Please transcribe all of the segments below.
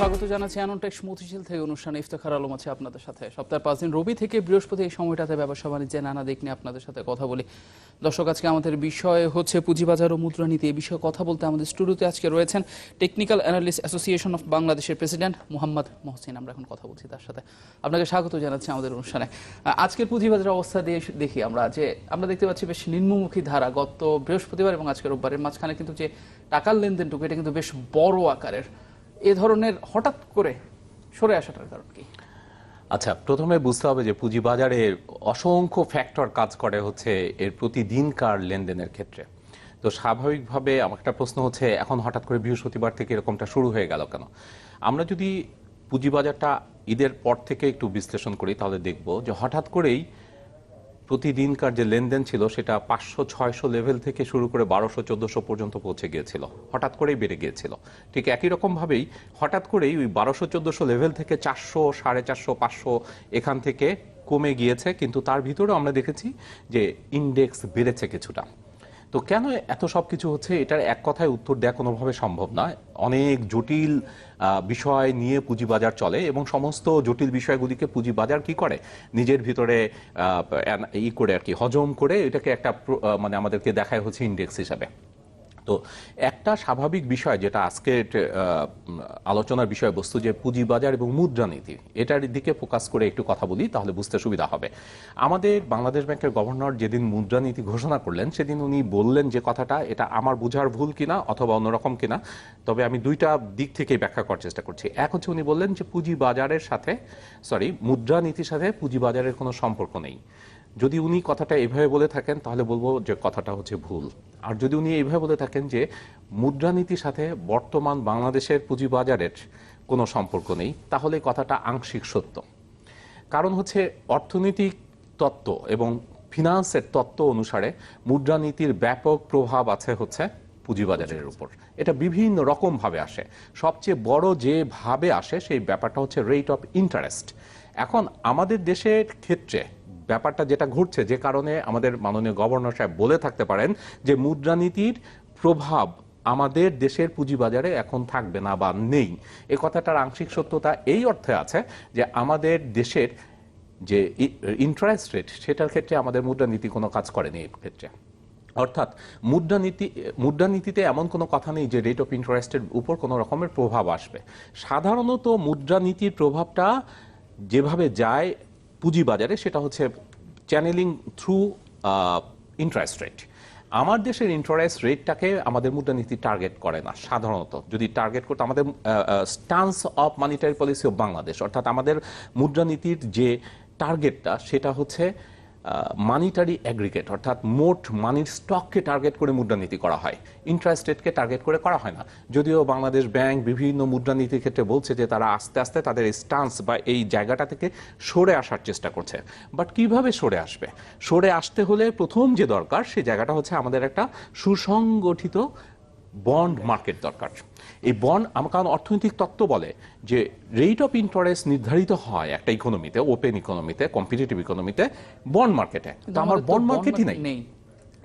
স্বাগত জানাচ্ছি অ্যানন্টেক্স মতিঝিল থেকে অনুষ্ঠানে ইফতেখার আলম আছে আপনাদের সাথে। সপ্তাহে পাঁচ দিন রবি থেকে বৃহস্পতি এই সময়টাতে ব্যবসা বাণিজ্যে নানা দিক নিয়ে আপনাদের সাথে কথা বলি। দর্শক, আজকে আমাদের বিষয় হচ্ছে পুঁজিবাজার ও মুদ্রানীতি এই বিষয়ে কথা বলতে আমাদের স্টুডিওতে আজকে রয়েছেন টেকনিক্যাল অ্যানালিস্ট অ্যাসোসিয়েশন অফ বাংলাদেশের প্রেসিডেন্ট মোহাম্মদ মহসিন। আমরা এখন কথা বলছি তার সাথে। আপনাকে স্বাগত জানাচ্ছি আমাদের অনুষ্ঠানে। আজকের পুঁজিবাজারের অবস্থা দিয়ে দেখি আমরা যে আমরা দেখতে পাচ্ছি বেশ নিম্নমুখী ধারা গত বৃহস্পতিবার এবং আজকের রোববারের মাঝখানে। কিন্তু যে টাকার লেনদেনটুকু, এটা কিন্তু বেশ বড় আকারের। এ ধরনের হঠাৎ করে সরে আসাটার কারণ কি? আচ্ছা প্রথমে বুঝতে হবে যে পুঁজিবাজারে অসংখ্য ফ্যাক্টর কাজ করে হচ্ছে এর প্রতিদিনকার লেনদেনের ক্ষেত্রে। তো স্বাভাবিকভাবে আমার একটা প্রশ্ন হচ্ছে, এখন হঠাৎ করে বৃহস্পতিবার থেকে এরকমটা শুরু হয়ে গেল কেন? আমরা যদি পুঁজিবাজারটা ঈদের পর থেকে একটু বিশ্লেষণ করি, তাহলে দেখব যে হঠাৎ করেই প্রতিদিনকার যে লেনদেন ছিল, সেটা পাঁচশো, ছয়শো লেভেল থেকে শুরু করে বারোশো, চোদ্দশো পর্যন্ত পৌঁছে গিয়েছিল। হঠাৎ করেই বেড়ে গিয়েছিল। ঠিক একই রকমভাবেই হঠাৎ করেই ওই বারোশো, চোদ্দশো লেভেল থেকে চারশো, সাড়ে চারশো, পাঁচশো এখান থেকে কমে গিয়েছে। কিন্তু তার ভিতরেও আমরা দেখেছি যে ইন্ডেক্স বেড়েছে কিছুটা। তো কেন এত সব কিছু হচ্ছে? এটার এক কথায় উত্তর দেওয়া কোনোভাবে সম্ভব নয়। অনেক জটিল বিষয় নিয়ে পুঁজিবাজার চলে এবং সমস্ত জটিল বিষয়গুলিকে পুঁজিবাজার কি করে? নিজের ভিতরে ই করে আর কি, হজম করে এটাকে একটা মানে আমাদেরকে দেখায় হচ্ছে ইন্ডেক্স হিসাবে। তো একটা স্বাভাবিক বিষয় যেটা আজকের আলোচনার বিষয়বস্তু যে পুঁজিবাজার এবং মুদ্রানীতি এটার দিকে ফোকাস করে একটু কথা বলি, তাহলে বুঝতে সুবিধা হবে। আমাদের বাংলাদেশ ব্যাংকের গভর্নর যেদিন মুদ্রানীতি ঘোষণা করলেন, সেদিন উনি বললেন যে কথাটা, এটা আমার বোঝার ভুল কিনা অথবা অন্যরকম কিনা, তবে আমি দুইটা দিক থেকে ব্যাখ্যা করার চেষ্টা করছি। এক হচ্ছে উনি বললেন যে পুঁজিবাজারের সাথে সরি মুদ্রানীতির সাথে পুঁজিবাজারের কোনো সম্পর্ক নেই। যদি উনি কথাটা এভাবে বলে থাকেন, তাহলে বলব যে কথাটা হচ্ছে ভুল। আর যদি উনি এইভাবে বলে থাকেন যে মুদ্রানীতির সাথে বর্তমান বাংলাদেশের পুঁজিবাজারের কোনো সম্পর্ক নেই, তাহলে কথাটা আংশিক সত্য। কারণ হচ্ছে অর্থনৈতিক তত্ত্ব এবং ফিনান্সের তত্ত্ব অনুসারে মুদ্রানীতির ব্যাপক প্রভাব আছে হচ্ছে পুঁজিবাজারের উপর। এটা বিভিন্ন রকম ভাবে আসে। সবচেয়ে বড় যে ভাবে আসে সেই ব্যাপারটা হচ্ছে রেট অফ ইন্টারেস্ট এখন আমাদের দেশের ক্ষেত্রে ব্যাপারটা যেটা ঘটছে, যে কারণে আমাদের মাননীয় গভর্নর সাহেব বলে থাকতে পারেন যে মুদ্রানীতির প্রভাব আমাদের দেশের পুঁজিবাজারে এখন থাকবে না বা নেই। এ কথাটার আংশিক সত্যতা এই অর্থে আছে যে আমাদের দেশের যে ইন্টারেস্ট রেট সেটার ক্ষেত্রে আমাদের মুদ্রানীতি কোনো কাজ করেনি এই ক্ষেত্রে। অর্থাৎ মুদ্রানীতি, মুদ্রানীতিতে এমন কোনো কথা নেই যে রেট অফ ইন্টারেস্টের উপর কোনো রকমের প্রভাব আসবে। সাধারণত মুদ্রানীতির প্রভাবটা যেভাবে যায় পুঁজিবাজারে, সেটা হচ্ছে চ্যানেলিং থ্রু ইন্টারেস্ট রেট আমার দেশের ইন্টারেস্ট রেটটাকে আমাদের মুদ্রানীতি টার্গেট করে না, সাধারণত। যদি টার্গেট করতো, আমাদের stance of monetary policy of Bangladesh অর্থাৎ আমাদের মুদ্রানীতির যে টার্গেটটা সেটা হচ্ছে মানিটারি অ্যাগ্রিগেট অর্থাৎ মোট মানির স্টককে টার্গেট করে মুদ্রানীতি করা হয়। ইন্টারেস্ট রেটকে টার্গেট করে করা হয় না। যদিও বাংলাদেশ ব্যাংক বিভিন্ন মুদ্রানীতির ক্ষেত্রে বলছে যে তারা আস্তে আস্তে তাদের স্টান্স বা এই জায়গাটা থেকে সরে আসার চেষ্টা করছে। বাট কীভাবে সরে আসবে? সরে আসতে হলে প্রথম যে দরকার সেই জায়গাটা হচ্ছে আমাদের একটা সুসংগঠিত বন্ড মার্কেট দরকার। এই বন্ড আমার কারণ অর্থনৈতিক তত্ত্ব বলে যে রেট অফ ইন্টারেস্ট নির্ধারিত হয় একটা ইকোনমিতে ওপেন ইকোনমিতে কম্পিটিটিভ ইকোনমিতে বন্ড মার্কেটে তো আমার বন্ড মার্কেটই নাই। নেই।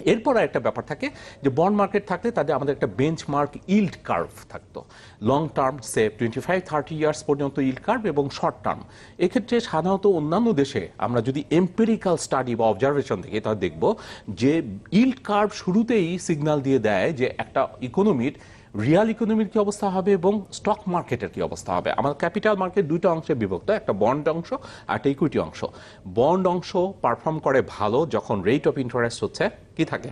এরপর একটা ব্যাপার থাকে যে বন্ড মার্কেট থাকলে তাদের আমাদের একটা বেঞ্চ মার্ক ইল্ড কার্ভ থাকতো। লং টার্ম সে টোয়েন্টি ফাইভ থার্টি ইয়ার্স পর্যন্ত ইল্ড কার্ভ এবং শর্ট টার্ম এক্ষেত্রে সাধারণত অন্যান্য দেশে আমরা যদি এম্পেরিক্যাল স্টাডি বা অবজারভেশন থেকে তাহলে দেখব যে ইল্ড কার্ভ শুরুতেই সিগনাল দিয়ে দেয় যে একটা ইকোনমির রিয়াল ইকোনমির কি অবস্থা হবে এবং স্টক মার্কেটের কি অবস্থা হবে? আমাদের ক্যাপিটাল মার্কেট দুইটা অংশে বিভক্ত একটা বন্ড অংশ আর একটা ইকুইটি অংশ। বন্ড অংশ পারফর্ম করে ভালো যখন রেট অফ ইন্টারেস্ট হচ্ছে কি থাকে?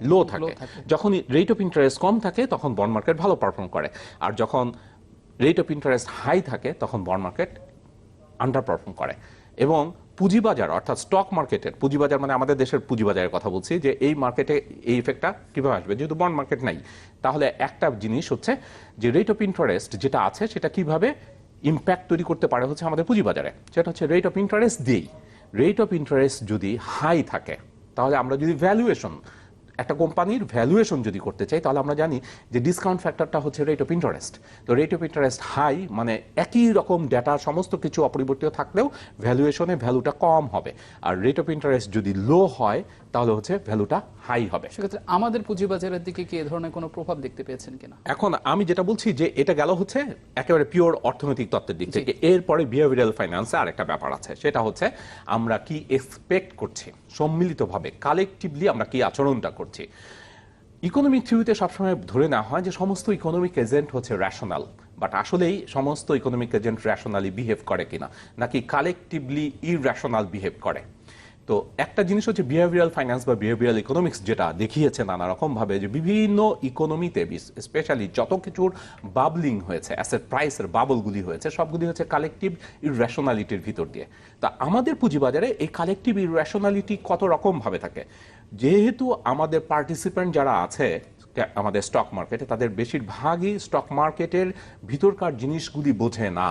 লো থাকে। থাকে। যখন রেট অফ ইন্টারেস্ট কম থাকে তখন বন্ড মার্কেট ভালো পারফর্ম করে। আর যখন রেট অফ ইন্টারেস্ট হাই থাকে তখন বন্ড মার্কেট আন্ডার পারফর্ম করে। এবং পুঁজিবাজার, অর্থাৎ স্টক মার্কেটের পুঁজিবাজার মানে আমাদের দেশের পুঁজিবাজারের কথা বলছি, যে এই মার্কেটে এই ইফেক্টটা কীভাবে আসবে? যেহেতু বন্ড মার্কেট নাই, তাহলে একটা জিনিস হচ্ছে যে রেট অফ ইন্টারেস্ট যেটা আছে, সেটা কীভাবে ইম্প্যাক্ট তৈরি করতে পারে হচ্ছে আমাদের পুঁজিবাজারে? সেটা হচ্ছে রেট অফ ইন্টারেস্ট দিয়েই। রেট অফ ইন্টারেস্ট যদি হাই থাকে, তাহলে আমরা যদি ভ্যালুয়েশন একটা কোম্পানির ভ্যালুয়েশন যদি করতে চাই, তাহলে আমরা জানি যে ডিসকাউন্ট ফ্যাক্টরটা হচ্ছে রেট অফ ইন্টারেস্ট তো রেট অফ ইন্টারেস্ট হাই মানে একই রকম ডেটা সমস্ত কিছু অপরিবর্তিত থাকলেও ভ্যালুয়েশনে ভ্যালুটা কম হবে। আর রেট অফ ইন্টারেস্ট যদি লো হয় তাহলে হচ্ছে ভ্যালুটা হাই হবে। সেক্ষেত্রে আমাদের পুঁজিবাজারের দিকে কি এ ধরনের কোনো প্রভাব দেখতে পেয়েছেন কিনা? এখন আমি যেটা বলছি যে এটা গেল হচ্ছে একেবারে পিওর অর্থনৈতিক তত্ত্বের দিক থেকে। এরপরে বিহেভিয়ারাল ফাইন্যান্সে আরেকটা ব্যাপার আছে। সেটা হচ্ছে আমরা কি এক্সপেক্ট করছি? সম্মিলিতভাবে কালেকটিভলি আমরা কি আচরণটা করছি? ইকোনমিক থিওরিতে সবসময় ধরে নেওয়া হয় যে সমস্ত ইকোনমিক এজেন্ট হচ্ছে র্যাশনাল বাট আসলেই সমস্ত ইকোনমিক এজেন্ট র্যাশনালি বিহেভ করে কিনা? নাকি কালেকটিভলি ইররেশনাল বিহেভ করে? তো একটা জিনিস হচ্ছে বিহেভিয়ারাল ফাইন্যান্স বা বিহেভিয়ারাল ইকোনমিক্স যেটা দেখিয়েছে নানা রকম ভাবে যে বিভিন্ন ইকোনমিতে স্পেশালি যত কিছুর বাবলিং হয়েছে অ্যাসেট প্রাইসের বাবলগুলি হয়েছে, সবগুলি হচ্ছে কালেকটিভ ইররেশনালিটির ভিতর দিয়ে। তা আমাদের পুঁজিবাজারে এই কালেকটিভ ইররেশনালিটি কত রকম ভাবে থাকে? যেহেতু আমাদের পার্টিসিপেন্ট যারা আছে, আমাদের স্টক মার্কেটে তাদের বেশিরভাগই স্টক মার্কেটের ভিতরকার জিনিসগুলি বোঝে না।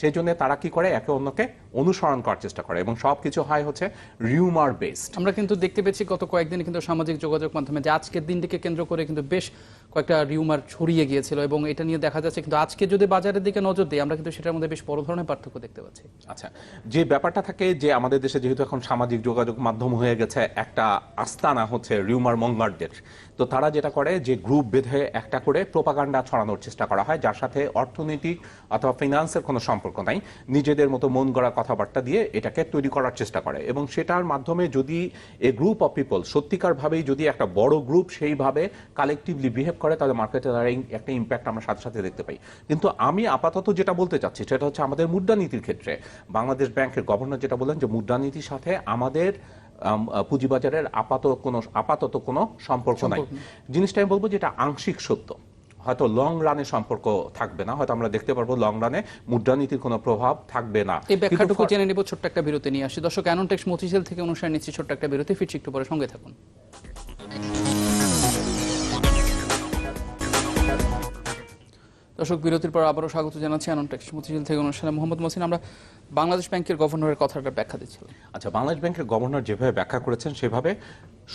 সেই জন্য তারা কি করে? একে অন্যকে অনুসরণ করার চেষ্টা করে এবং সবকিছু হয় হচ্ছে রিউমার বেসড আমরা কিন্তু দেখতে পেয়েছি গত কয়েকদিন কিন্তু সামাজিক যোগাযোগ মাধ্যমে যে আজকের দিনটিকে কেন্দ্র করে কিন্তু বেশ কয়েকটা রিউমার ছড়িয়ে গিয়েছিল এবং এটা নিয়ে দেখা যাচ্ছে, কিন্তু আজকে যদি বাজারের দিকে নজর দিই, আমরা কিন্তু সেটার মধ্যে বেশ বড় ধরনের পার্থক্য দেখতে পাচ্ছি। আচ্ছা যে ব্যাপারটা থাকে যে আমাদের দেশে যেহেতু এখন সামাজিক যোগাযোগ মাধ্যম হয়ে গেছে, একটা আস্তানা হচ্ছে রিউমার মঙ্গারদের তো তারা যেটা করে, যে গ্রুপ বেঁধে একটা করে প্রোপাগান্ডা ছড়ানোর চেষ্টা করা হয়, যার সাথে অর্থনৈতিক অথবা ফিনান্সের কোনো সম্পর্ক নাই, নিজেদের মতো মন গড়া কথাবার্তা দিয়ে এটাকে তৈরি করার চেষ্টা করে। এবং সেটার মাধ্যমে যদি এ গ্রুপ অফ পিপল সত্যিকারভাবেই যদি একটা বড় গ্রুপ সেইভাবে কালেকটিভলি বিহেভ করে তাহলে মার্কেটে তার একটা ইম্প্যাক্ট আমরা সাথে সাথে দেখতে পাই। কিন্তু আমি আপাতত যেটা বলতে চাচ্ছি সেটা হচ্ছে আমাদের মুদ্রানীতির ক্ষেত্রে। বাংলাদেশ ব্যাংকের গভর্নর যেটা বললেন যে মুদ্রানীতির সাথে আমাদের পুঁজিবাজারের আপাতত কোনো আপাতত কোনো সম্পর্ক নাই। জিনিসটা আমি বলব যেটা আংশিক সত্য। হয়তো লং রানে সম্পর্ক থাকবে না হয়তো আমরা দেখতে পারব লং রানে মুদ্রানীতির কোনো প্রভাব থাকবে না। এই ব্যাখ্যাটুকু জেনে নিব ছোট্ট একটা বিরতি নিয়ে আসি। দর্শক অ্যানন্টেক্স মতিঝিল থেকে অনুষ্ঠান নিচ্ছি ছোট্ট একটা বিরতি। ফিরছি একটু পরে সঙ্গে থাকুন। দর্শক, বিরতির পর আবারও স্বাগত জানাচ্ছি অ্যানন্টেক্স মতিঝিল থেকে অনুষ্ঠানে মোহাম্মদ মসিন। আমরা বাংলাদেশ ব্যাংকের গভর্নরের কথাটা ব্যাখ্যা দিচ্ছিলাম। আচ্ছা বাংলাদেশ ব্যাংকের গভর্নর যেভাবে ব্যাখ্যা করেছেন সেভাবে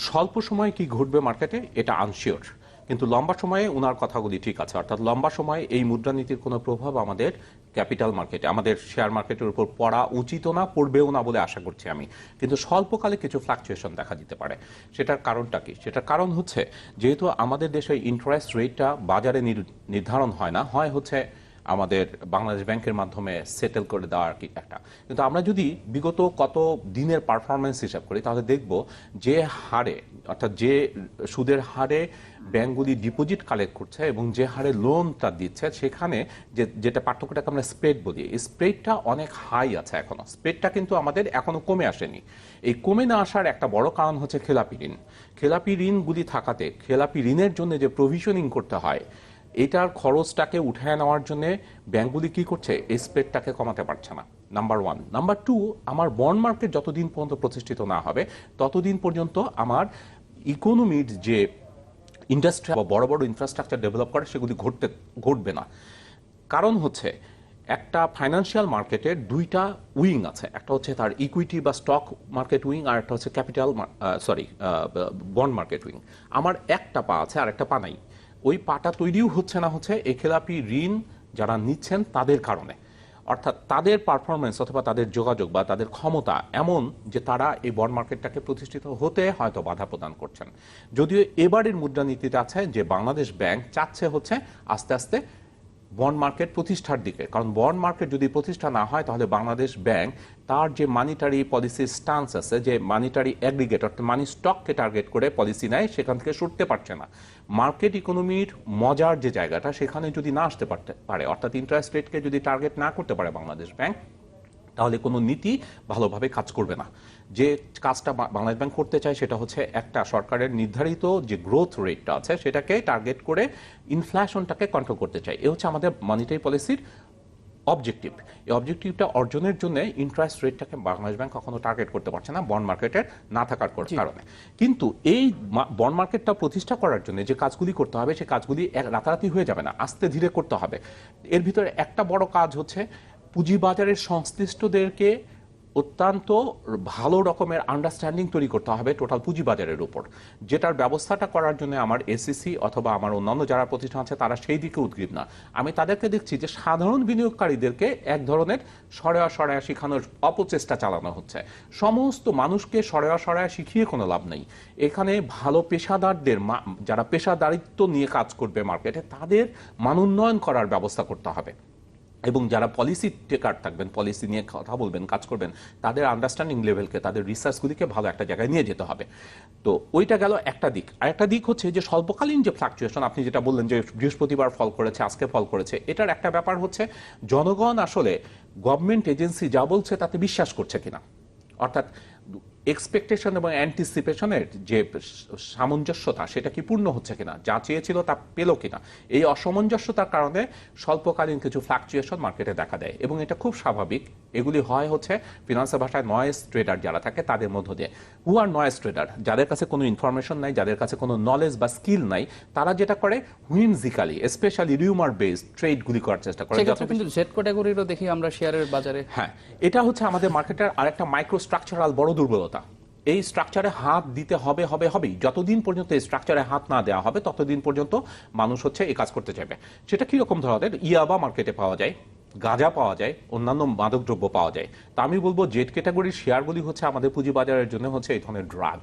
স্বল্প সময়ে কি ঘটবে মার্কেটে? এটা আনশিওর কিন্তু লম্বা সময়ে ওনার কথাগুলি ঠিক আছে। অর্থাৎ লম্বা সময়ে এই মুদ্রানীতির কোনো প্রভাব আমাদের ক্যাপিটাল মার্কেটে। আমাদের শেয়ার মার্কেটের উপর পড়া উচিত না, পড়বেও না বলে আশা করছি আমি। কিন্তু স্বল্পকালে কিছু ফ্লাকচুয়েশন দেখা দিতে পারে। সেটার কারণটা কি? সেটার কারণ হচ্ছে, যেহেতু আমাদের দেশে ইন্টারেস্ট রেটটা বাজারে নির- নির্ধারণ হয় না, হয় হচ্ছে আমাদের বাংলাদেশ ব্যাংকের মাধ্যমে সেটেল করে দেওয়া আর কি একটা। কিন্তু আমরা যদি বিগত কত দিনের পারফরমেন্স হিসাব করি, তাহলে দেখব যে হারে, অর্থাৎ যে সুদের হারে ব্যাংকগুলি ডিপোজিট কালেক্ট করছে এবং যে হারে লোনটা দিচ্ছে, সেখানে যে, যেটা পার্থক্যটাকে আমরা স্প্রেড বলি স্প্রেডটা অনেক হাই আছে এখনও। স্প্রেডটা কিন্তু আমাদের এখনও কমে আসেনি। এই কমে না আসার একটা বড় কারণ হচ্ছে খেলাপি ঋণ। খেলাপি ঋণগুলি থাকাতে, খেলাপি ঋণের জন্য যে প্রভিশনিং করতে হয় এটার খরচটাকে উঠায় নেওয়ার জন্য ব্যাংকগুলি কি করছে? এই কমাতে পারছে না নাম্বার ওয়ান নাম্বার টু আমার বন্ড মার্কেট যতদিন পর্যন্ত প্রতিষ্ঠিত না হবে, ততদিন পর্যন্ত আমার ইকোনমির যে ইন্ডাস্ট্রি বা বড় বড় ইনফ্রাস্ট্রাকচার ডেভেলপ করে, সেগুলি ঘটতে, ঘটবে না। কারণ হচ্ছে, একটা ফাইন্যান্সিয়াল মার্কেটের দুইটা উইং আছে। একটা হচ্ছে তার ইকুইটি বা স্টক মার্কেট উইং, আর একটা হচ্ছে capital sorry bond market wing. আমার একটা পা আছে, আর একটা পা নাই। ওই পাটা তৈরিও হচ্ছে না হচ্ছে এখেলাপি খেলাপি ঋণ যারা নিচ্ছেন তাদের কারণে। অর্থাৎ তাদের পারফরমেন্স অথবা তাদের যোগাযোগ বা তাদের ক্ষমতা এমন যে তারা এই বন্ড মার্কেটটাকে প্রতিষ্ঠিত হতে হয়তো বাধা প্রদান করছেন। যদিও এবারের মুদ্রানীতিতে আছে যে বাংলাদেশ ব্যাংক চাচ্ছে হচ্ছে আস্তে আস্তে বন্ড মার্কেট প্রতিষ্ঠার দিকে। কারণ বন্ড মার্কেট যদি প্রতিষ্ঠা না হয়, তাহলে বাংলাদেশ ব্যাংক তার যে মানিটারি পলিসি স্টান্স আছে, যে মানিটারি অ্যাগ্রিগেট অর্থাৎ মানি স্টককে টার্গেট করে পলিসি নেয়, সেখান থেকে সরতে পারছে না। মার্কেট ইকোনমির মজার যে জায়গাটা, সেখানে যদি না আসতে পারতে পারে, অর্থাৎ ইন্টারেস্ট রেটকে যদি টার্গেট না করতে পারে বাংলাদেশ ব্যাংক তাহলে কোনো নীতি ভালোভাবে কাজ করবে না। যে কাজটা বাংলাদেশ ব্যাংক করতে চায় সেটা হচ্ছে একটা সরকারের নির্ধারিত যে গ্রোথ রেটটা আছে সেটাকে টার্গেট করে ইনফ্লেশনটাকে কন্ট্রোল করতে চায়। এ হচ্ছে আমাদের মনিটারি পলিসির অবজেক্টিভ এই অবজেক্টিভটা অর্জনের জন্য ইন্টারেস্ট রেটটাকে বাংলাদেশ ব্যাংক কখনো টার্গেট করতে পারছে না বন্ড মার্কেটের না থাকার কারণে। কিন্তু এই বন্ড মার্কেটটা প্রতিষ্ঠা করার জন্য যে কাজগুলি করতে হবে সেই কাজগুলি রাতারাতি হয়ে যাবে না আস্তে ধীরে করতে হবে। এর ভিতরে একটা বড় কাজ হচ্ছে পুঁজিবাজারের সংশ্লিষ্টদেরকে অত্যন্ত ভালো রকমের আন্ডারস্ট্যান্ডিং তৈরি করতে হবে টোটাল পুঁজিবাজারের উপর। যেটার ব্যবস্থাটা করার জন্য আমার এসিসি অথবা আমার অন্যান্য যারা প্রতিষ্ঠান আছে, তারা সেই দিকে উদ্গ্রীব না। আমি তাদেরকে দেখছি যে সাধারণ বিনিয়োগকারীদেরকে এক ধরনের সরেয়া সরেয়া শেখানোর অপচেষ্টা চালানো হচ্ছে। সমস্ত মানুষকে সরেয়া সরেয়া শিখিয়ে কোনো লাভ নেই। এখানে ভালো পেশাদারদের যারা পেশাদারিত্ব নিয়ে কাজ করবে মার্কেটে তাদের মানোন্নয়ন করার ব্যবস্থা করতে হবে। এবং যারা পলিসি টেকার থাকবেন পলিসি নিয়ে কথা বলবেন, কাজ করবেন, তাদের আন্ডারস্ট্যান্ডিং লেভেলকে তাদের রিসার্চগুলিকে ভালো একটা জায়গায় নিয়ে যেতে হবে। তো ওইটা গেল একটা দিক। আর একটা দিক হচ্ছে যে স্বল্পকালীন যে ফ্লাকচুয়েশন আপনি যেটা বললেন যে বৃহস্পতিবার ফল করেছে, আজকে ফল করেছে, এটার একটা ব্যাপার হচ্ছে জনগণ আসলে গভর্নমেন্ট এজেন্সি যা বলছে তাতে বিশ্বাস করছে কিনা? অর্থাৎ এক্সপেকটেশন এবং অ্যান্টিসিপেশনের যে সামঞ্জস্যতা, সেটা কি পূর্ণ হচ্ছে কিনা, যা চেয়েছিল তা পেল কিনা, এই অসামঞ্জস্যতার কারণে স্বল্পকালীন কিছু ফ্লাকচুয়েশন মার্কেটে দেখা দেয়। এবং এটা খুব স্বাভাবিক এগুলি হয় হচ্ছে ফিনান্সের ভাষায় নয়েস ট্রেডার যারা থাকে তাদের মধ্য দিয়ে। হু আর নয়েস ট্রেডার যাদের কাছে কোনো ইনফরমেশন নাই যাদের কাছে কোনো নলেজ বা স্কিল নাই তারা যেটা করে হুইমজিক্যালি স্পেশালি রিউমার বেসড ট্রেডগুলি করার চেষ্টা করে। কিন্তু জেড ক্যাটাগরিরও দেখি আমরা শেয়ারের বাজারে। হ্যাঁ এটা হচ্ছে আমাদের মার্কেটের আরেকটা মাইক্রো স্ট্রাকচারাল বড় দুর্বলতা। এই স্ট্রাকচারে হাত দিতে হবে হবে হবেই। যতদিন পর্যন্ত এই স্ট্রাকচারে হাত না দেওয়া হবে ততদিন পর্যন্ত মানুষ হচ্ছে এই কাজ করতে চাইবে। সেটা কীরকম ধরনের? ইয়াবা মার্কেটে পাওয়া যায়। গাঁজা পাওয়া যায়, অন্যান্য মাদকদ্রব্য পাওয়া যায়। তা আমি বলব জেড ক্যাটাগরির শেয়ারগুলি হচ্ছে আমাদের পুঁজিবাজারের জন্য হচ্ছে এই ধরনের ড্রাগ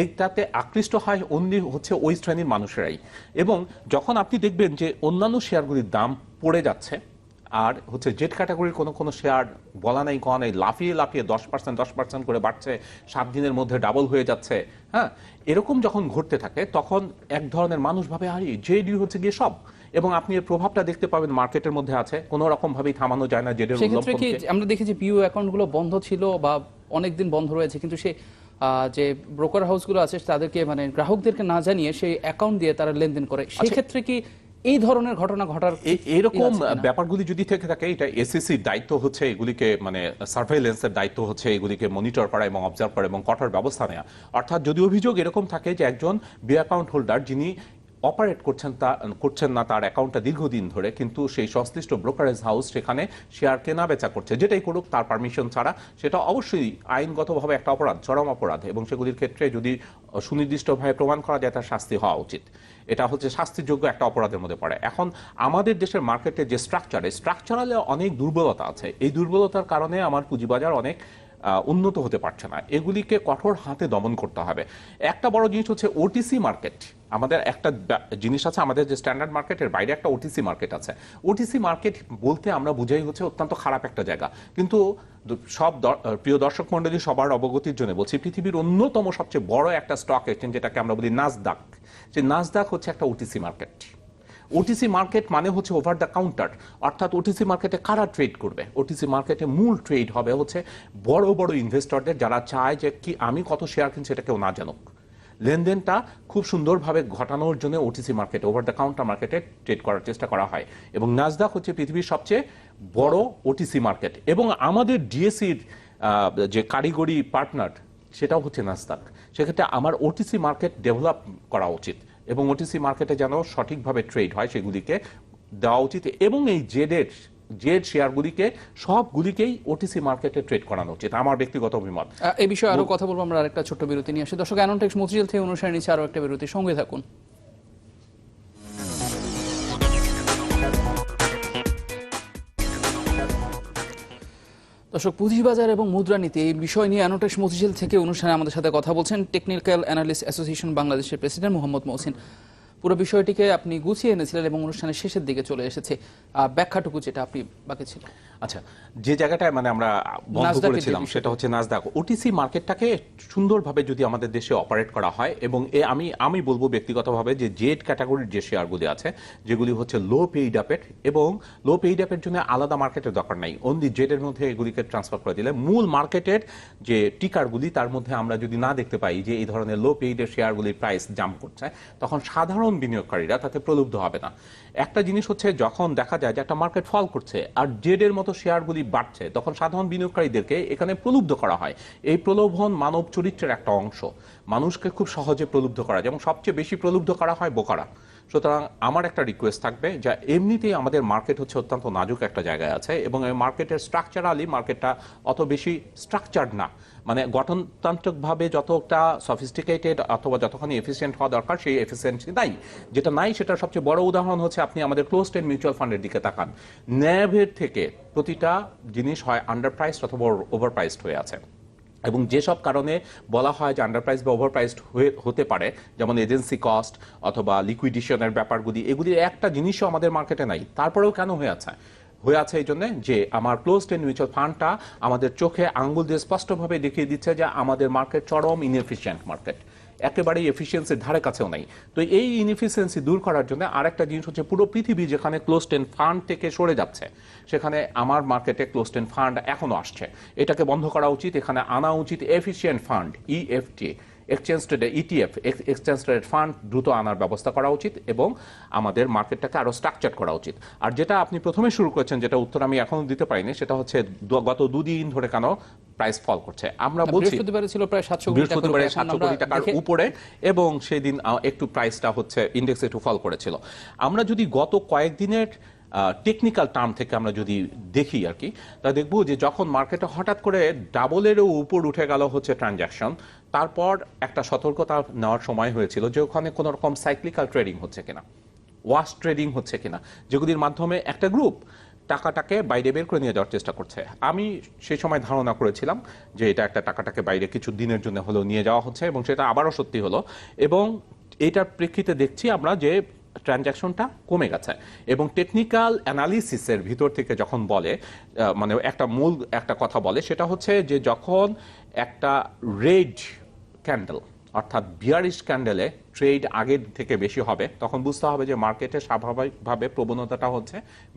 এইটাতে আকৃষ্ট হয় অন্যি হচ্ছে ওই শ্রেণির মানুষেরাই। এবং যখন আপনি দেখবেন যে অন্যান্য শেয়ারগুলির দাম পড়ে যাচ্ছে, আর হচ্ছে জেড ক্যাটাগরির কোনো কোনো শেয়ার বলা নেই কওয়া নেই, লাফিয়ে লাফিয়ে দশ পার্সেন্ট দশ পার্সেন্ট করে বাড়ছে, সাত দিনের মধ্যে ডাবল হয়ে যাচ্ছে হ্যাঁ? এরকম যখন ঘটতে থাকে, তখন এক ধরনের মানুষ ভাবে, আরে জেডি হচ্ছে গিয়ে সব। এবং আপনি এর প্রভাবটা দেখতে পাবেন মার্কেটের মধ্যে আছে কোনো রকম ভাবেই থামানো যায় না জেডের সেক্ষেত্রে কি। আমরা দেখেছি পিইউ অ্যাকাউন্টগুলো বন্ধ ছিল বা অনেকদিন বন্ধ রয়েছে কিন্তু সে যে ব্রোকার হাউসগুলো আছে তাদেরকে মানে গ্রাহকদেরকে না জানিয়ে সেই অ্যাকাউন্ট দিয়ে তারা লেনদেন করে সেই ক্ষেত্রে কি এই ধরনের ঘটনা ঘটার এরকম? ব্যাপারগুলি যদি থেকে থাকে এটা এসএসসির দায়িত্ব হচ্ছে এগুলিকে মানে সার্ভেলেন্সের দায়িত্ব হচ্ছে এগুলিকে মনিটর করা এবং অবজার্ভ করা এবং কঠোর ব্যবস্থা নেওয়া অর্থাৎ যদি অভিযোগ এরকম থাকে যে একজন বি অ্যাকাউন্ট হোল্ডার যিনি অপারেট করছেন তা, করছেন না তার অ্যাকাউন্টটা দীর্ঘদিন ধরে, কিন্তু সেই সংশ্লিষ্ট ব্রোকারেজ হাউস সেখানে শেয়ার কেনা বেচা করছে। যেটাই করুক, তার পারমিশন ছাড়া সেটা অবশ্যই আইনগতভাবে একটা অপরাধ, চরম অপরাধ, এবং সেগুলির ক্ষেত্রে যদি সুনির্দিষ্টভাবে প্রমাণ করা যায়, তার শাস্তি হওয়া উচিত। এটা হচ্ছে শাস্তিযোগ্য একটা অপরাধের মধ্যে পড়ে। এখন আমাদের দেশের মার্কেটে যে স্ট্রাকচার স্ট্রাকচারালে অনেক দুর্বলতা আছে। এই দুর্বলতার কারণে আমার পুঁজিবাজার অনেক উন্নত হতে পারছে না। এগুলিকে কঠোর হাতে দমন করতে হবে। একটা বড় জিনিস হচ্ছে ওটিসি মার্কেট আমাদের একটা জিনিস আছে, আমাদের যে স্ট্যান্ডার্ড মার্কেটের বাইরে একটা ওটিসি মার্কেট আছে। ওটিসি মার্কেট বলতে আমরা বুঝাই হচ্ছে অত্যন্ত খারাপ একটা জায়গা। কিন্তু সব প্রিয় দর্শক মন্ডলী সবার অবগতির জন্য বলছি, পৃথিবীর অন্যতম সবচেয়ে বড় একটা স্টক এক্সচেঞ্জ যেটাকে আমরা বলি নাজদাক যে নাজদাক হচ্ছে একটা ওটিসি মার্কেট ওটিসি মার্কেট মানে হচ্ছে ওভার দ্য কাউন্টার অর্থাৎ ওটিসি মার্কেটে কারা ট্রেড করবে? ওটিসি মার্কেটে মূল ট্রেড হবে হচ্ছে বড় বড় ইনভেস্টরদের যারা চায় যে কি আমি কত শেয়ার কিনছি, এটা কেউ না জানুক। লেনদেনটা খুব সুন্দরভাবে ঘটানোর জন্য OTC market over the counter মার্কেটে ট্রেড করার চেষ্টা করা হয়। এবং নাজদাক হচ্ছে পৃথিবীর সবচেয়ে বড় ওটিসি মার্কেট এবং আমাদের ডিএসির যে কারিগরি পার্টনার সেটাও হচ্ছে নাজদাক সেক্ষেত্রে আমার ওটিসি মার্কেট ডেভেলপ করা উচিত। এবং ওটিসি মার্কেটে যেন সঠিকভাবে ট্রেড হয় সেগুলিকে দেওয়া উচিত। এবং এই জেডের জেড শেয়ারগুলিকে সবগুলিকেই ওটিসি মার্কেটে ট্রেড করানো উচিত। আমার ব্যক্তিগত অভিমত। এই বিষয়ে আরও কথা বলব আমরা আরেকটা ছোট্ট বিরতি নিয়ে আসি। দর্শক অ্যানন্টেক্স মতিঝিল থেকে অনুষ্ঠানে নিচ্ছে আরও একটা বিরতি সঙ্গে থাকুন। দর্শক পুঁজিবাজার এবং মুদ্রানীতি এই বিষয় নিয়ে অ্যানোটেক্স মতিঝিল থেকে অনুষ্ঠানে আমাদের সাথে কথা বলছেন টেকনিক্যাল অ্যানালিস্ট অ্যাসোসিয়েশন বাংলাদেশের প্রেসিডেন্ট মোহাম্মদ মহসিন। পুরো বিষয়টিকে আপনি গুছিয়ে এনেছিলেন এবং অনুষ্ঠানের শেষের দিকে চলে এসেছে। ব্যাখ্যাটুকু যেটা আপনি বাকি ছিল। আচ্ছা যে জায়গাটায় মানে আমরা বন্ধ করেছিলাম সেটা হচ্ছে নাজদাক ওটিসি মার্কেটটাকে সুন্দরভাবে যদি আমাদের দেশে অপারেট করা হয় এবং এ আমি আমি বলব ব্যক্তিগতভাবে যে জেড ক্যাটাগরির যে শেয়ারগুলি আছে যেগুলি হচ্ছে লো পেইড আপের এবং লো পেইড আপের জন্য আলাদা মার্কেটের দরকার নাই। অনলি জেডের মধ্যে এগুলিকে ট্রান্সফার করে দিলে মূল মার্কেটের যে টিকারগুলি তার মধ্যে আমরা যদি না দেখতে পাই যে এই ধরনের লো পেইডের শেয়ারগুলির প্রাইস জাম্প করছে তখন সাধারণ বিনিয়োগকারীরা তাতে প্রলুব্ধ হবে না। একটা জিনিস হচ্ছে যখন দেখা যায় যে একটা মার্কেট ফল করছে আর জেডের মতো শেয়ারগুলি বাড়ছে, তখন সাধারণ বিনিয়োগকারীদেরকে এখানে প্রলুব্ধ করা হয়। এই প্রলোভন মানব চরিত্রের একটা অংশ। মানুষকে খুব সহজে প্রলুব্ধ করা এবং সবচেয়ে বেশি প্রলুব্ধ করা হয় বোকারা। সুতরাং আমার একটা রিকোয়েস্ট থাকবে যা এমনিতেই আমাদের মার্কেট হচ্ছে অত্যন্ত নাজুক একটা জায়গায় আছে এবং এই মার্কেটের স্ট্রাকচারালি মার্কেটটা অত বেশি স্ট্রাকচার্ড না। মানে গঠনতান্ত্রিকভাবে যতটা সফিস্টিকেটেড অথবা যতখানি এফিসিয়েন্ট হওয়া দরকার, সেই এফিসিয়েন্সি নাই। যেটা নাই, সেটার সবচেয়ে বড় উদাহরণ হচ্ছে আপনি আমাদের ক্লোজ টেন মিউচুয়াল ফান্ডের দিকে তাকান। ন্যাভের থেকে প্রতিটা জিনিস হয় আন্ডার প্রাইসড অথবা ওভার প্রাইসড হয়ে আছে। এবং যেসব কারণে বলা হয় যে আন্ডারপ্রাইস বা ওভারপ্রাইসড হতে পারে, যেমন এজেন্সি কস্ট অথবা লিকুইডেশনের ব্যাপারগুলি, এগুলির একটা জিনিসও আমাদের মার্কেটে নাই। তারপরেও কেন হয়ে আছে? হয়ে আছে এই জন্য যে আমার ক্লোজ টেন মিউচুয়াল ফান্ডটা আমাদের চোখে আঙ্গুল দিয়ে স্পষ্টভাবে দেখিয়ে দিচ্ছে যে আমাদের মার্কেট চরম ইনএফিশিয়েন্ট মার্কেট একেবারেই এফিসিয়েন্সির ধারে কাছেও নাই। তো এই ইনএফিসিয়েন্সি দূর করার জন্য আরেকটা জিনিস হচ্ছে পুরো পৃথিবী যেখানে ক্লোজ টেন ফান্ড থেকে সরে যাচ্ছে, সেখানে আমার মার্কেটে ক্লোজ টেন ফান্ড এখনও আসছে। এটাকে বন্ধ করা উচিত, এখানে আনা উচিত এফিসিয়েন্ট ফান্ড ইএফটি এক্সচেঞ্জ ট্রেডে ইটিএফ এক্সচেঞ্জ ট্রেড ফান্ড দ্রুত আনার ব্যবস্থা করা উচিত এবং আমাদের মার্কেটটাকে আরও স্ট্রাকচার করা উচিত। আর যেটা আপনি প্রথমে শুরু করেছেন যেটা উত্তর আমি এখনও দিতে পারিনি সেটা হচ্ছে গত দুদিন ধরে কেন প্রাইস ফল করছে। আমরা বলছি ছিল প্রায় সাতশো কোটি টাকা কোটি টাকার উপরে এবং সেদিন একটু প্রাইসটা হচ্ছে ইন্ডেক্স একটু ফল করেছিল। আমরা যদি গত কয়েকদিনের টেকনিক্যাল টার্ম থেকে আমরা যদি দেখি আর কি, তা দেখব যে যখন মার্কেটে হঠাৎ করে ডাবলেরও উপর উঠে গেল হচ্ছে ট্রানজাকশন তারপর একটা সতর্কতা নেওয়ার সময় হয়েছিল যে ওখানে কোনো রকম সাইক্লিক্যাল ট্রেডিং হচ্ছে কিনা ওয়াশ ট্রেডিং হচ্ছে কিনা, যেগুলির মাধ্যমে একটা গ্রুপ টাকাটাকে বাইরে বের করে নিয়ে যাওয়ার চেষ্টা করছে। আমি সেই সময় ধারণা করেছিলাম যে এটা একটা টাকাটাকে বাইরে কিছু দিনের জন্য হলেও নিয়ে যাওয়া হচ্ছে এবং সেটা আবারও সত্যি হলো এবং এটার প্রেক্ষিতে দেখছি আমরা যে ট্রানজ্যাকশনটা কমে গেছে। এবং টেকনিক্যাল অ্যানালিসিসের ভিতর থেকে যখন বলে মানে একটা মূল একটা কথা বলে, সেটা হচ্ছে যে যখন একটা রেড ক্যান্ডেল, অর্থাৎ বিয়ারিশ ক্যান্ডেলে ট্রেড আগের থেকে বেশি হবে, তখন বুঝতে হবে যে মার্কেটে স্বাভাবিকভাবে প্রবণতাটা হচ্ছে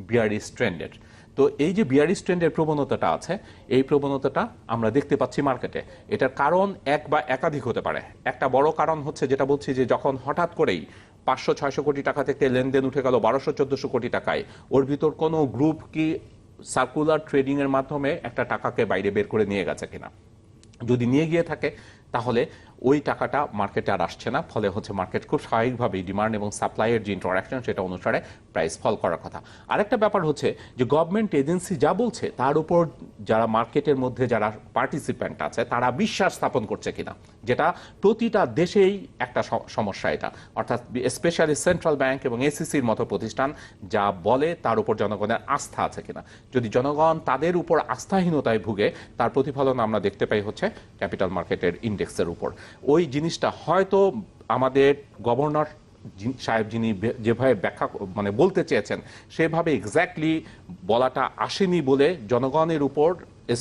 বিয়ারিশ ট্রেন্ডের। তো এই যে বিয়ারিশ ট্রেন্ডের প্রবণতাটা আছে, এই প্রবণতাটা আমরা দেখতে পাচ্ছি মার্কেটে। এটার কারণ এক বা একাধিক হতে পারে। একটা বড় কারণ হচ্ছে যেটা বলছি যে যখন হঠাৎ করেই পাঁচশো, ছয়শো কোটি টাকা থেকে লেনদেন উঠে গেল বারোশো, চোদ্দশো কোটি টাকায়। ওর ভিতর কোনো গ্রুপ কি সার্কুলার ট্রেডিং এর মাধ্যমে একটা টাকাকে বাইরে বের করে নিয়ে গেছে কিনা? যদি নিয়ে গিয়ে থাকে, তাহলে ওই টাকাটা মার্কেটে আর আসছে না। ফলে হচ্ছে মার্কেট খুব স্বাভাবিকভাবেই ডিমান্ড এবং সাপ্লাইয়ের যে ইন্টারাকশন সেটা অনুসারে প্রাইস ফল করার কথা। আরেকটা ব্যাপার হচ্ছে যে গভর্নমেন্ট এজেন্সি যা বলছে, তার উপর যারা মার্কেটের মধ্যে যারা পার্টিসিপ্যান্ট আছে, তারা বিশ্বাস স্থাপন করছে কিনা। যেটা প্রতিটা দেশেই একটা সমস্যা এটা। অর্থাৎ স্পেশালি সেন্ট্রাল ব্যাংক এবং এসিসির মতো প্রতিষ্ঠান যা বলে, তার উপর জনগণের আস্থা আছে কিনা। যদি জনগণ তাদের উপর আস্থাহীনতায় ভুগে, তার প্রতিফলন আমরা দেখতে পাই হচ্ছে ক্যাপিটাল মার্কেটের ইন্ডেক্সের উপর। ওই জিনিসটা হয়তো আমাদের গভর্নর সাহেব যিনি যেভাবে ব্যাখ্যা মানে বলতে চেয়েছেন, সেভাবে এক্স্যাক্টলি বলাটা আসেনি বলে জনগণের উপর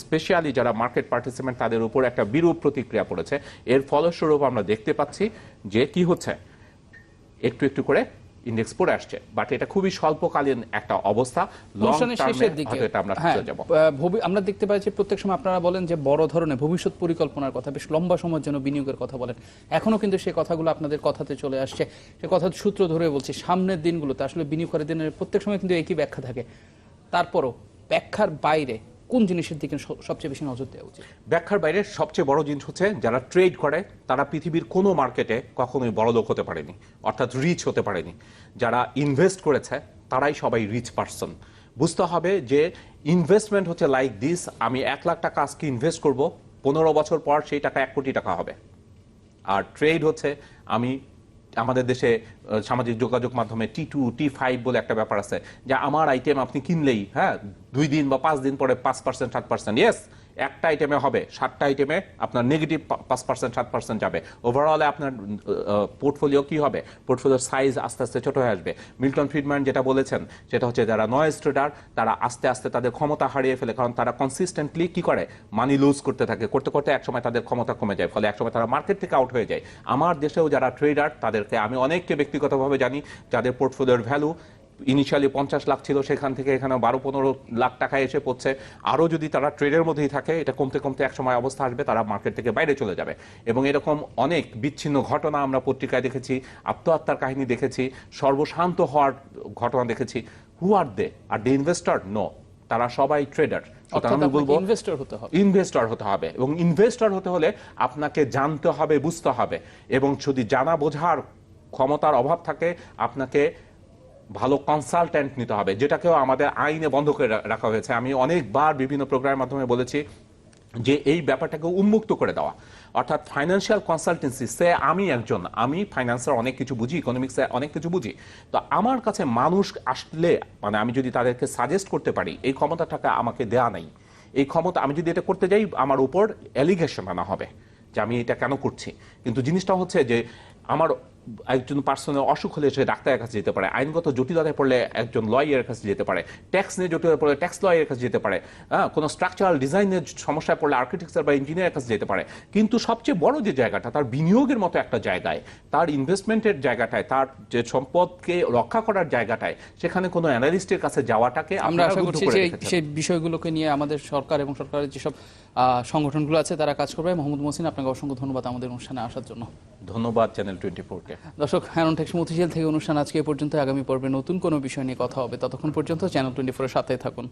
স্পেশালি যারা মার্কেট পার্টিসিপেন্ট তাদের উপর একটা বিরূপ প্রতিক্রিয়া পড়েছে। এর ফলস্বরূপ আমরা দেখতে পাচ্ছি যে কি হচ্ছে। একটু একটু করে ইন্ডেক্স পড়ে আসছে বাট এটা খুবই স্বল্পকালীন একটা অবস্থা। লং টার্মে এটা আমরা হ্যাঁ, যাব। আমরা দেখতে পাচ্ছি প্রত্যেক সময় আপনারা বলেন যে বড় ধরনের ভবিষ্যৎ পরিকল্পনার কথা বেশ লম্বা সময়ের জন্য বিনিয়োগের কথা বলেন। এখনও কিন্তু সেই কথাগুলো আপনাদের কথাতে চলে আসছে। সে কথার সূত্র ধরে বলছি সামনের দিনগুলোতে আসলে বিনিয়োগের দিনের প্রত্যেক সময় কিন্তু একই ব্যাখ্যা থাকে। তারপরও ব্যাখ্যার বাইরে কোন জিনিসের দিকে সবচেয়ে বেশি নজর দেওয়া উচিত? ব্যাখ্যার বাইরে সবচেয়ে বড় জিনিস হচ্ছে, যারা ট্রেড করে, তারা পৃথিবীর কোনো মার্কেটে কখনোই বড় লোক হতে পারেনি, অর্থাৎ রিচ হতে পারেনি। যারা ইনভেস্ট করেছে, তারাই সবাই রিচ পারসন বুঝতে হবে যে ইনভেস্টমেন্ট হচ্ছে লাইক দিস আমি এক লাখ টাকা আজকে ইনভেস্ট করব, পনেরো বছর পর সেই টাকা এক কোটি টাকা হবে। আর ট্রেড হচ্ছে, আমি আমাদের দেশে সামাজিক যোগাযোগ মাধ্যমে টি টু টি ফাইভ বলে একটা ব্যাপার আছে, যে আমার আইটেম আপনি কিনলেই হ্যাঁ দুই দিন বা পাঁচ দিন পরে পাঁচ পার্সেন্ট সাত পার্সেন্ট ইয়েস একটা আইটেমে হবে, সাতটা আইটেমে আপনার নেগেটিভ পাঁচ পার্সেন্ট সাত পার্সেন্ট যাবে। ওভারঅলে আপনার পোর্টফোলিও কি হবে? পোর্টফোলিওর সাইজ আস্তে আস্তে ছোট হয়ে আসবে। মিল্টন ফ্রিডম্যান যেটা বলেছেন, সেটা হচ্ছে যারা নয়েজ ট্রেডার তারা আস্তে আস্তে তাদের ক্ষমতা হারিয়ে ফেলে। কারণ তারা কনসিস্টেন্টলি কি করে? মানি লুজ করতে থাকে। করতে করতে একসময় তাদের ক্ষমতা কমে যায়, ফলে একসময় তারা মার্কেট থেকে আউট হয়ে যায়। আমার দেশেও যারা ট্রেডার তাদেরকে আমি অনেককে ব্যক্তিগতভাবে জানি, যাদের পোর্টফোলিওর ভ্যালু ইনিশিয়ালি পঞ্চাশ লাখ ছিল সেখান থেকে এখানে বারো পনেরো লাখ টাকা এসে পড়ছে। আরও যদি তারা ট্রেডের মধ্যেই থাকে এটা কমতে কমতে এক সময় অবস্থা আসবে তারা মার্কেট থেকে বাইরে চলে যাবে। এবং এরকম অনেক বিচ্ছিন্ন ঘটনা আমরা পত্রিকায় দেখেছি আত্মহত্যার কাহিনী দেখেছি সর্বশান্ত হওয়ার ঘটনা দেখেছি। হু আর দে আর দে ইনভেস্টর নো তারা সবাই ট্রেডার আমি বলব ইনভেস্টর হতে হবে। ইনভেস্টর হতে হবে। এবং ইনভেস্টর হতে হলে আপনাকে জানতে হবে বুঝতে হবে। এবং যদি জানা বোঝার ক্ষমতার অভাব থাকে আপনাকে ভালো কনসালট্যান্ট নিতে হবে, যেটাকেও আমাদের আইনে বন্ধ করে রাখা হয়েছে। আমি অনেকবার বিভিন্ন প্রোগ্রামের মাধ্যমে বলেছি যে এই ব্যাপারটাকে উন্মুক্ত করে দেওয়া। অর্থাৎ ফাইন্যান্সিয়াল কনসালটেন্সি সে আমি একজন, আমি ফাইন্যান্সের অনেক কিছু বুঝি ইকোনমিক্সে অনেক কিছু বুঝি। তো আমার কাছে মানুষ আসলে মানে আমি যদি তাদেরকে সাজেস্ট করতে পারি, এই ক্ষমতাটাকে আমাকে দেয়া নাই। এই ক্ষমতা, আমি যদি এটা করতে যাই, আমার উপর অ্যালিগেশন আনা হবে যে আমি এটা কেন করছি। কিন্তু জিনিসটা হচ্ছে যে, আমার একজন পার্সনের অসুখ হলে সে ডাক্তারের কাছে যেতে পারে। আইনগত জটিলতায় পড়লে একজন লয়ারের কাছে যেতে পারে। ট্যাক্স নিয়ে জটিলতা পড়লে ট্যাক্স লয়ারের কাছে যেতে পারে। হ্যাঁ কোনো স্ট্রাকচারাল ডিজাইনের সমস্যায় পড়লে আর্কিটেকচার বা ইঞ্জিনিয়ারের কাছে যেতে পারে। কিন্তু সবচেয়ে বড় যে জায়গাটা তার বিনিয়োগের মতো একটা জায়গায় তার ইনভেস্টমেন্টের জায়গাটায় তার যে সম্পদকে রক্ষা করার জায়গাটায় সেখানে কোনো অ্যানালিস্টের কাছে যাওয়াটাকে আমরা আশা করছি। সেই বিষয়গুলোকে নিয়ে আমাদের সরকার এবং সরকারের যেসব সংগঠনগুলো আছে তারা কাজ করবে। মোহাম্মদ মোসিন আপনাকে অসংখ্য ধন্যবাদ আমাদের অনুষ্ঠানে আসার জন্য। ধন্যবাদ চ্যানেল টোয়েন্টি ফোরকে দর্শক হ্যারন টেক্স মতিঝিল থেকে অনুষ্ঠান আজকে পর্যন্ত। আগামী পর্বে নতুন কোনো বিষয় নিয়ে কথা হবে। ততক্ষণ পর্যন্ত চ্যানেল টোয়েন্টি ফোরের সাথে থাকুন।